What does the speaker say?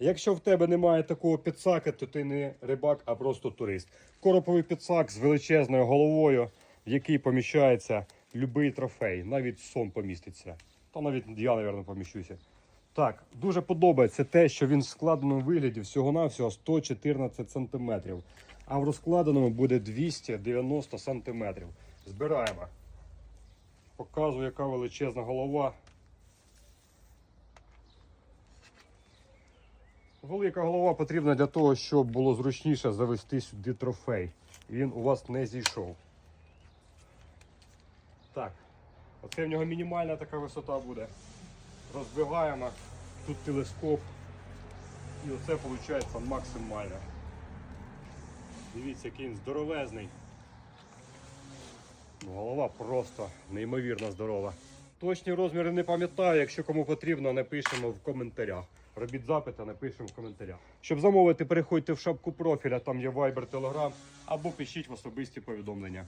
Якщо в тебе немає такого підсака, то ти не рибак, а просто турист. Короповий підсак з величезною головою, в який поміщається будь-який трофей, навіть сом поміститься. Та навіть я, мабуть, поміщуся. Так, дуже подобається те, що він в складеному вигляді всього-навсього 114 см, а в розкладеному буде 290 см. Збираємо. Показую, яка величезна голова. Велика голова потрібна для того, щоб було зручніше завести сюди трофей. Він у вас не зійшов. Так, оце в нього мінімальна така висота буде. Розбиваємо. Тут телескоп. І оце виходить максимально. Дивіться, який він здоровезний. Ну, Голова просто неймовірно здорова. Точні розміри не пам'ятаю. Якщо кому потрібно, напишемо в коментарях. Робіть запити, напишемо в коментарях. Щоб замовити, переходьте в шапку профіля, там є Viber, Telegram, або пишіть в особисті повідомлення.